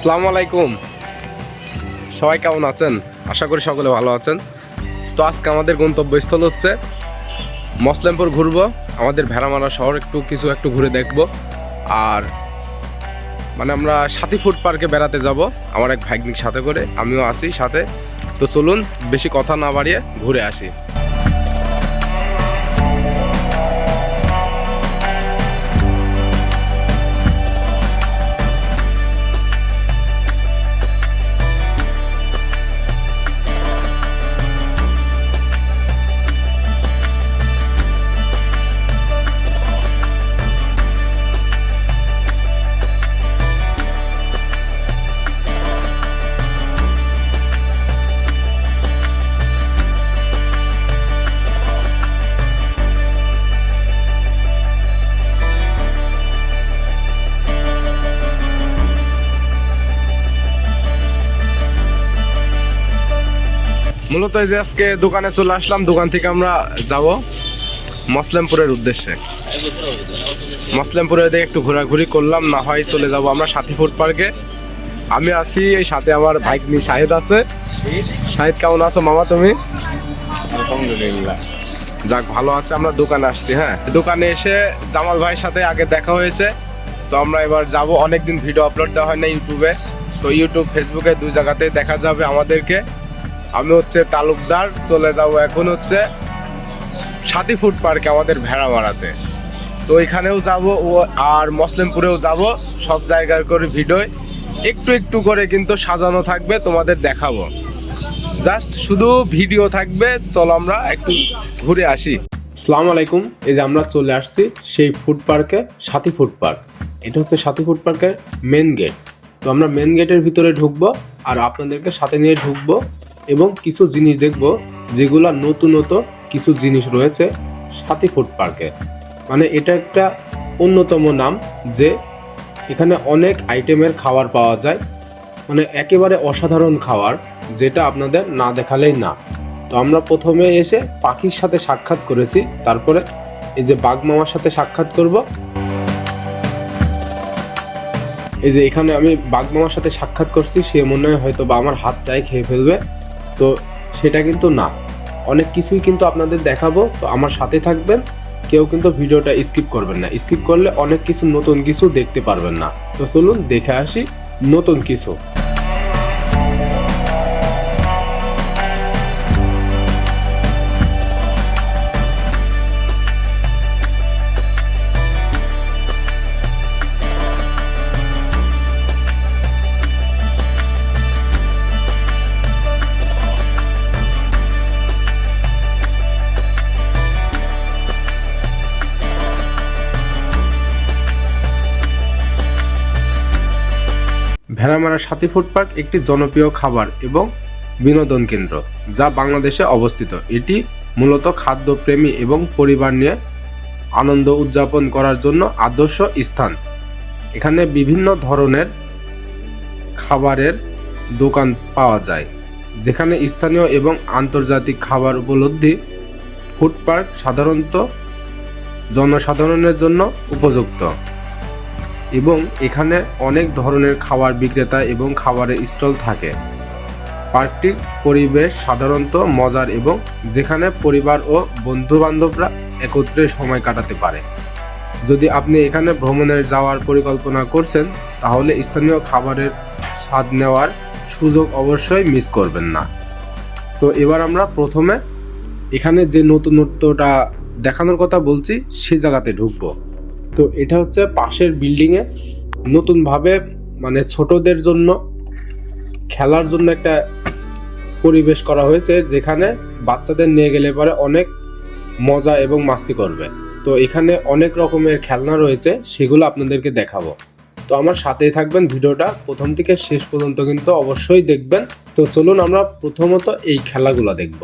আসসালামু আলাইকুম। সবাই কেমন আছেন? আশা করি সকলে ভালো আছেন। তো আজকে আমাদের গন্তব্যস্থল হচ্ছে মসলামপুর ঘুরবো। আমাদের ভেড়ামারা শহর একটু কিছু একটু ঘুরে দেখব। আর মানে আমরা সাথী ফুড পার্কে বেড়াতে যাব, আমার এক ভাগ্নিক সাথে করে। আমিও আছি সাথে। তো চলুন, বেশি কথা না বাড়িয়ে ঘুরে আসি। মূলত এই যে আজকে দোকানে চলে আসলাম দোকান থেকে আমরা যাব মসলামপুরের উদ্দেশ্যে। মসলামপুরে একটু ঘোরাঘুরি করলাম না হয় চলে যাব আমরা সাথী ফুড পার্কে। আমি আছি এই সাথে আমার ভাইকনি শাহেদ আছে। শাহেদ কেমন আছো মামা তুমি? আলহামদুলিল্লাহ। যাক ভালো আছে আমরা দোকানে আসছি হ্যাঁ। দোকানে এসে জামাল ভাইয়ের সাথে আগে দেখা হয়েছে। তো আমরা এবার যাব অনেকদিন ভিডিও আপলোড দেওয়া হয় না ইউটিউবে। তো ইউটিউব ফেসবুকে দুই জায়গাতে দেখা যাবে আমাদেরকে। আমি হচ্ছে তালুকদার, চলে যাব এখন হচ্ছে সাথী ফুড পার্কে আমাদের ভেড়া মারাতে তো এখানেও যাব ও আর মসলিমপুরেও যাব, সব জায়গার করে ভিডিও। একটু একটু করে কিন্তু সাজানো থাকবে, তোমাদের দেখাবো। জাস্ট শুধু ভিডিও থাকবে, চলো আমরা একটু ঘুরে আসি। আসসালামু আলাইকুম, এই যে আমরা চলে আসছি সেই ফুড পার্কে সাথী ফুড পার্ক। এটা হচ্ছে সাথী ফুড পার্কের মেন গেট। তো আমরা মেন গেটের ভিতরে ঢুকবো আর আপনাদেরকে সাথে নিয়ে ঢুকবো। এবং কিছু জিনিস দেখব যেগুলা নতুনত কিছু জিনিস রয়েছে সাথী ফুড পার্কে। মানে এটা একটা অন্যতম নাম যে এখানে অনেক আইটেমের খাবার পাওয়া যায়। মানে একেবারে অসাধারণ খাবার যেটা আপনাদের না দেখালেই না। তো আমরা প্রথমে এসে পাখির সাথে সাক্ষাৎ করেছি, তারপরে এই যে বাঘ মামার সাথে সাক্ষাৎ করব। এই যে এখানে আমি বাঘ মামার সাথে সাক্ষাৎ করছি, সে মনে হয় হয়তো বা আমার হাতটাই খেয়ে ফেলবে। তো সেটা কিন্তু না। অনেক কিছুই কিন্তু আপনাদের দেখাবো, তো আমার সাথে থাকবেন। কেউ কিন্তু ভিডিওটা স্কিপ করবেন না। স্কিপ করলে অনেক কিছু নতুন কিছু দেখতে পারবেন না। তো চলুন দেখে আসি নতুন কিছু। ভেড়ামারা সাথী ফুড পার্ক একটি জনপ্রিয় খাবার এবং বিনোদন কেন্দ্র, যা বাংলাদেশে অবস্থিত। এটি মূলত খাদ্যপ্রেমী এবং পরিবার নিয়ে আনন্দ উদযাপন করার জন্য আদর্শ স্থান। এখানে বিভিন্ন ধরনের খাবারের দোকান পাওয়া যায়, যেখানে স্থানীয় এবং আন্তর্জাতিক খাবার উপলব্ধি ফুড পার্ক সাধারণত জনসাধারণের জন্য উপযুক্ত। এবং এখানে অনেক ধরনের খাবার বিক্রেতা এবং খাবারের স্টল থাকে। পার্কটির পরিবেশ সাধারণত মজার এবং যেখানে পরিবার ও বন্ধু বান্ধবরা একত্রে সময় কাটাতে পারে। যদি আপনি এখানে ভ্রমণের যাওয়ার পরিকল্পনা করছেন, তাহলে স্থানীয় খাবারের স্বাদ নেওয়ার সুযোগ অবশ্যই মিস করবেন না। তো এবার আমরা প্রথমে এখানে যে নতুনত্বটা দেখানোর কথা বলছি, সে জায়গাতে ঢুকবো। তো এটা হচ্ছে পাশের বিল্ডিংয়ে নতুনভাবে মানে ছোটদের জন্য খেলার জন্য একটা পরিবেশ করা হয়েছে যেখানে বাচ্চাদের নিয়ে গেলে পরে অনেক মজা এবং মাস্তি করবে। তো এখানে অনেক রকমের খেলনা রয়েছে, সেগুলো আপনাদেরকে দেখাবো। তো আমার সাথেই থাকবেন ভিডিওটা প্রথম থেকে শেষ পর্যন্ত কিন্তু অবশ্যই দেখবেন। তো চলুন আমরা প্রথমত এই খেলাগুলো দেখব।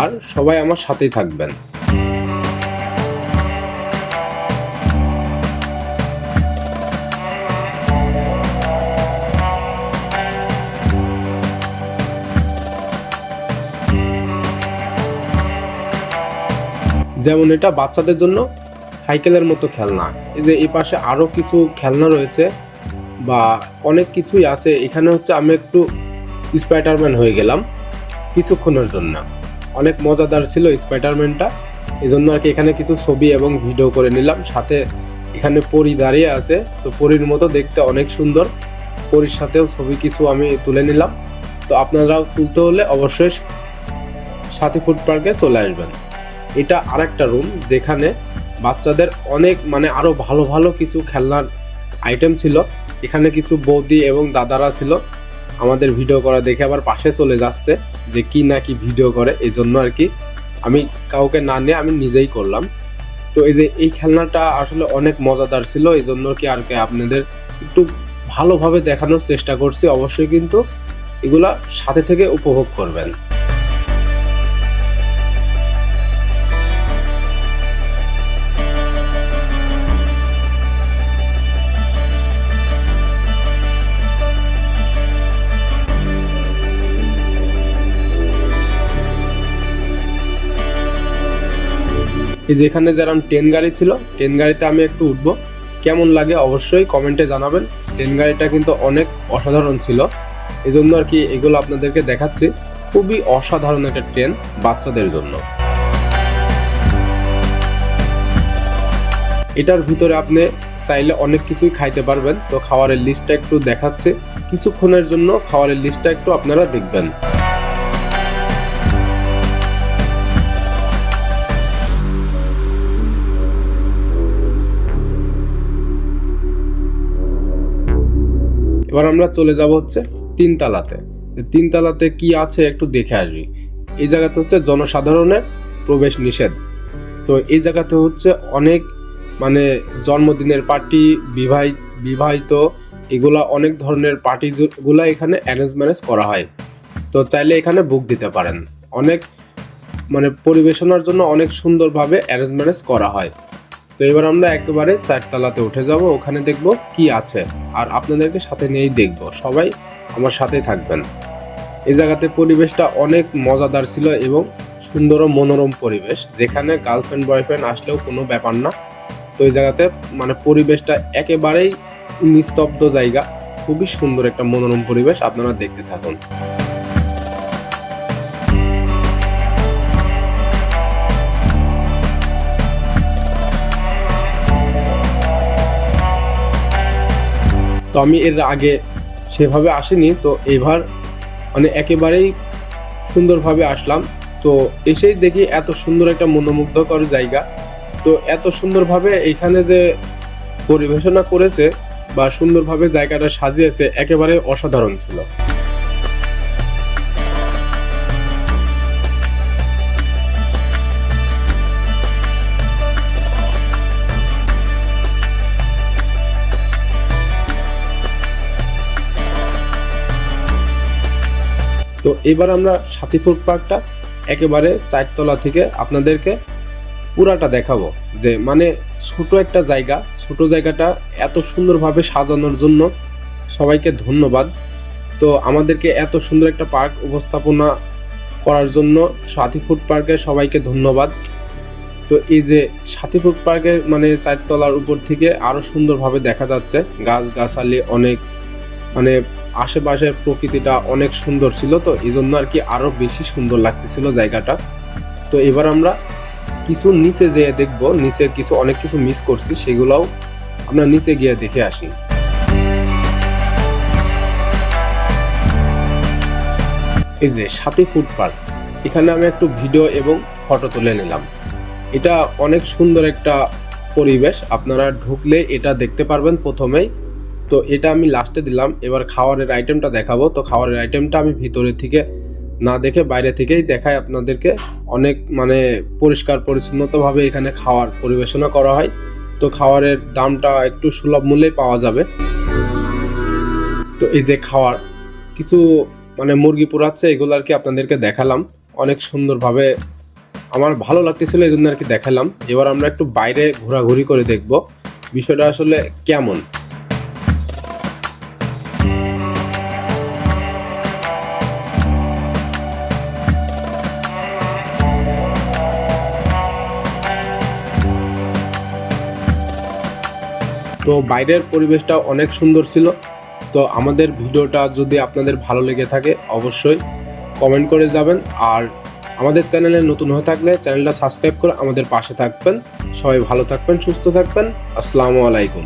আর সবাই আমার সাথেই থাকবেন। যেমন এটা বাচ্চাদের জন্য সাইকেলের মতো খেলনা। এই যে এই পাশে আরও কিছু খেলনা রয়েছে বা অনেক কিছুই আছে। এখানে হচ্ছে আমি একটু স্পাইডারম্যান হয়ে গেলাম কিছুক্ষণের জন্য। অনেক মজাদার ছিল স্পাইডারম্যানটা এই জন্য আর কি এখানে কিছু ছবি এবং ভিডিও করে নিলাম। সাথে এখানে পরি দাঁড়িয়ে আছে। তো পরির মতো দেখতে অনেক সুন্দর। পরির সাথেও ছবি কিছু আমি তুলে নিলাম। তো আপনারাও তুলতে হলে অবশ্যই সাথী ফুড পার্কে চলে আসবেন। এটা আরেকটা রুম যেখানে বাচ্চাদের অনেক মানে আরও ভালো ভালো কিছু খেলনার আইটেম ছিল। এখানে কিছু বৌদি এবং দাদারা ছিল আমাদের ভিডিও করা দেখে আবার পাশে চলে যাচ্ছে যে কি না কি ভিডিও করে এই জন্য আর কি আমি কাউকে না নিয়ে আমি নিজেই করলাম। তো এই যে এই খেলনাটা আসলে অনেক মজাদার ছিল এই জন্য কি আর কি আপনাদের একটু ভালোভাবে দেখানোর চেষ্টা করছি। অবশ্যই কিন্তু এগুলা সাথে থেকে উপভোগ করবেন। এই যে এখানে যেরকম ট্রেন গাড়ি ছিল ট্রেন গাড়িতে আমি একটু উঠবো। কেমন লাগে অবশ্যই কমেন্টে জানাবেন। ট্রেন গাড়িটা কিন্তু অনেক অসাধারণ ছিল। এই জন্য আর কি এগুলো আপনাদেরকে দেখাচ্ছি। খুবই অসাধারণ একটা ট্রেন বাচ্চাদের জন্য। এটার ভিতরে আপনি চাইলে অনেক কিছুই খাইতে পারবেন। তো খাবারের লিস্টটা একটু দেখাচ্ছে। কিছুক্ষণের জন্য খাওয়ারের লিস্টটা একটু আপনারা দেখবেন। এবার আমরা চলে যাব হচ্ছে তিনতলাতে। তিনতলাতে কি আছে একটু দেখে আসবি। এই জায়গাতে হচ্ছে জনসাধারণের প্রবেশ নিষেধ। তো এই জায়গাতে হচ্ছে অনেক মানে জন্মদিনের পার্টি বিবাহিত বিবাহিত এগুলা অনেক ধরনের পার্টি গুলা এখানে অ্যারেঞ্জ ম্যারেজ করা হয়। তো চাইলে এখানে বুক দিতে পারেন। অনেক মানে পরিবেশনার জন্য অনেক সুন্দরভাবে অ্যারেঞ্জ ম্যারেজ করা হয়। তো এবার আমরা একেবারে চারতলাতে উঠে যাব, ওখানে দেখব কি আছে। আর আপনাদেরকে সাথে নিয়েই দেখব, সবাই আমার সাথেই থাকবেন। এই জায়গাতে পরিবেশটা অনেক মজাদার ছিল এবং সুন্দর মনোরম পরিবেশ, যেখানে গার্লফ্রেন্ড বয়ফ্রেন্ড আসলেও কোনো ব্যাপার না। তো এই জায়গাতে মানে পরিবেশটা একেবারেই নিস্তব্ধ জায়গা, খুবই সুন্দর একটা মনোরম পরিবেশ, আপনারা দেখতে থাকুন। তো আমি এর আগে সেভাবে আসিনি, তো এবার মানে একেবারেই সুন্দরভাবে আসলাম। তো এসেই দেখি এত সুন্দর একটা মনোমুগ্ধকর জায়গা। তো এত সুন্দরভাবে এখানে যে পরিবেশনা করেছে বা সুন্দরভাবে জায়গাটা সাজিয়েছে একেবারে অসাধারণ ছিল। তো এবার আমরা সাথীপুর পার্কটা একেবারে চারতলা থেকে আপনাদেরকে পুরাটা দেখাবো যে মানে ছোট একটা জায়গা, ছোট জায়গাটা এত সুন্দরভাবে সাজানোর জন্য সবাইকে ধন্যবাদ। তো আমাদেরকে এত সুন্দর একটা পার্ক উপস্থাপনা করার জন্য সাথী ফুড পার্কের সবাইকে ধন্যবাদ। তো এই যে সাথী ফুড পার্কের মানে চারতলার উপর থেকে আরও সুন্দরভাবে দেখা যাচ্ছে। গাছ গাছালি অনেক মানে আশেপাশের প্রকৃতিটা অনেক সুন্দর ছিল তো এই জন্য আর কি আরও বেশি সুন্দর লাগতেছিল জায়গাটা। তো এবার আমরা কিছু নিচে যেয়ে দেখব, নিচে কিছু অনেক কিছু মিস করছি, সেগুলোও আমরা নিচে গিয়ে দেখে আসি। এই যে সাথী পার্ক, এখানে আমি একটু ভিডিও এবং ফটো তুলে নিলাম। এটা অনেক সুন্দর একটা পরিবেশ, আপনারা ঢুকলে এটা দেখতে পারবেন প্রথমেই। তো এটা আমি লাস্টে দিলাম। এবার খাওয়ারের আইটেমটা দেখাবো। তো খাওয়ারের আইটেমটা আমি ভিতরে থেকে না দেখে বাইরে থেকেই দেখাই আপনাদেরকে। অনেক মানে পরিষ্কার পরিচ্ছন্নতাভাবে এখানে খাওয়ার পরিবেশনা করা হয়। তো খাওয়ারের দামটা একটু সুলভ মূল্যেই পাওয়া যাবে। তো এই যে খাওয়ার কিছু মানে মুরগি পোড়াচ্ছে, এগুলো আর কি আপনাদেরকে দেখালাম। অনেক সুন্দরভাবে আমার ভালো লাগতেছিল এই জন্য আর কি দেখালাম। এবার আমরা একটু বাইরে ঘোরাঘুরি করে দেখব। বিষয়টা আসলে কেমন? তো বাইরের পরিবেশটা অনেক সুন্দর ছিল। তো আমাদের ভিডিওটা যদি আপনাদের ভালো লেগে থাকে, অবশ্যই কমেন্ট করে যাবেন। আর আমাদের চ্যানেলে নতুন হয়ে থাকলে চ্যানেলটা সাবস্ক্রাইব করে আমাদের পাশে থাকবেন। সবাই ভালো থাকবেন, সুস্থ থাকবেন। আসসালামু আলাইকুম।